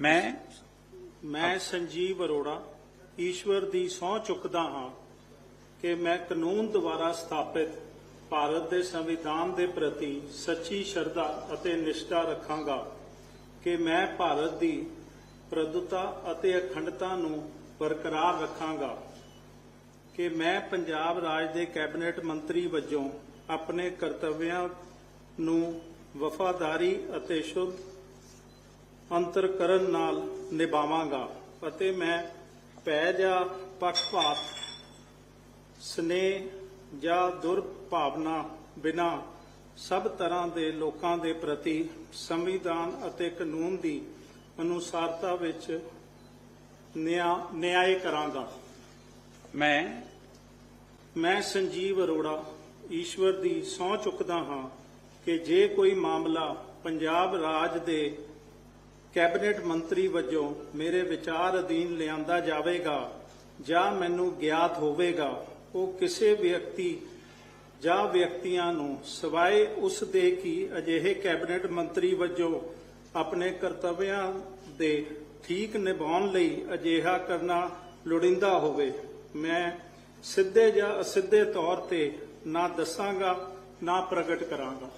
ਮੈਂ ਮੈਂ ਸੰਜੀਵ ਅਰੋੜਾ ਈਸ਼ਵਰ ਦੀ ਸਹੁੰ ਚੁੱਕਦਾ ਹਾਂ ਕਿ ਮੈਂ ਕਾਨੂੰਨ ਦੁਆਰਾ ਸਥਾਪਿਤ ਭਾਰਤ ਦੇ ਸੰਵਿਧਾਨ ਦੇ ਪ੍ਰਤੀ ਸੱਚੀ ਸ਼ਰਧਾ ਅਤੇ ਨਿਸ਼ਠਾ ਰੱਖਾਂਗਾ ਕਿ ਮੈਂ ਭਾਰਤ ਦੀ ਪ੍ਰਭੁਤਾ ਅਤੇ ਅਖੰਡਤਾ ਨੂੰ ਬਰਕਰਾਰ ਰੱਖਾਂਗਾ ਕਿ ਮੈਂ ਪੰਜਾਬ ਰਾਜ ਦੇ ਕੈਬਨਿਟ ਮੰਤਰੀ ਵਜੋਂ ਆਪਣੇ ਕਰਤੱਵਿਆਂ ਨੂੰ ਵਫਾਦਾਰੀ ਅਤੇ ਸ਼ੁੱਧ ਅੰਤਰਕਰਨ ਨਾਲ ਨਿਭਾਵਾਂਗਾ ਅਤੇ ਮੈਂ ਭੈ ਜਾਂ ਪੱਖਪਾਤ ਸਨੇਹ ਜਾਂ ਦੁਰਭਾਵਨਾ ਬਿਨਾ ਸਭ ਤਰ੍ਹਾਂ ਦੇ ਲੋਕਾਂ ਦੇ ਪ੍ਰਤੀ ਸੰਵਿਧਾਨ ਅਤੇ ਕਾਨੂੰਨ ਦੀ ਅਨੁਸਾਰਤਾ ਵਿੱਚ ਨਿਆਂ ਨਿਆਂ ਕਰਾਂਗਾ। ਮੈਂ ਮੈਂ ਸੰਜੀਵ ਅਰੋੜਾ ਈਸ਼ਵਰ ਦੀ ਸਹੁੰ ਚੁੱਕਦਾ ਹਾਂ ਕਿ ਜੇ ਕੋਈ ਮਾਮਲਾ ਪੰਜਾਬ ਰਾਜ ਦੇ ਕੈਬਨਿਟ ਮੰਤਰੀ ਵਜੋਂ ਮੇਰੇ ਵਿਚਾਰ ਅਧੀਨ ਲਿਆਂਦਾ ਜਾਵੇਗਾ ਜਾਂ ਮੈਨੂੰ ਗਿਆਤ ਹੋਵੇਗਾ, ਉਹ ਕਿਸੇ ਵਿਅਕਤੀ ਜਾਂ ਵਿਅਕਤੀਆਂ ਨੂੰ ਸਿਵਾਏ ਉਸ ਦੇ ਕਿ ਅਜਿਹੇ ਕੈਬਨਿਟ ਮੰਤਰੀ ਵਜੋਂ ਆਪਣੇ ਕਰਤੱਵਿਆਂ ਦੇ ਠੀਕ ਨਿਭਾਉਣ ਲਈ ਅਜਿਹਾ ਕਰਨਾ ਲੋੜੀਂਦਾ ਹੋਵੇ। ਮੈਂ ਸਿੱਧੇ ਜਾਂ ਅਸਿੱਧੇ ਤੌਰ ਤੇ ਨਾ ਦੱਸਾਂਗਾ, ਨਾ ਪ੍ਰਗਟ ਕਰਾਂਗਾ।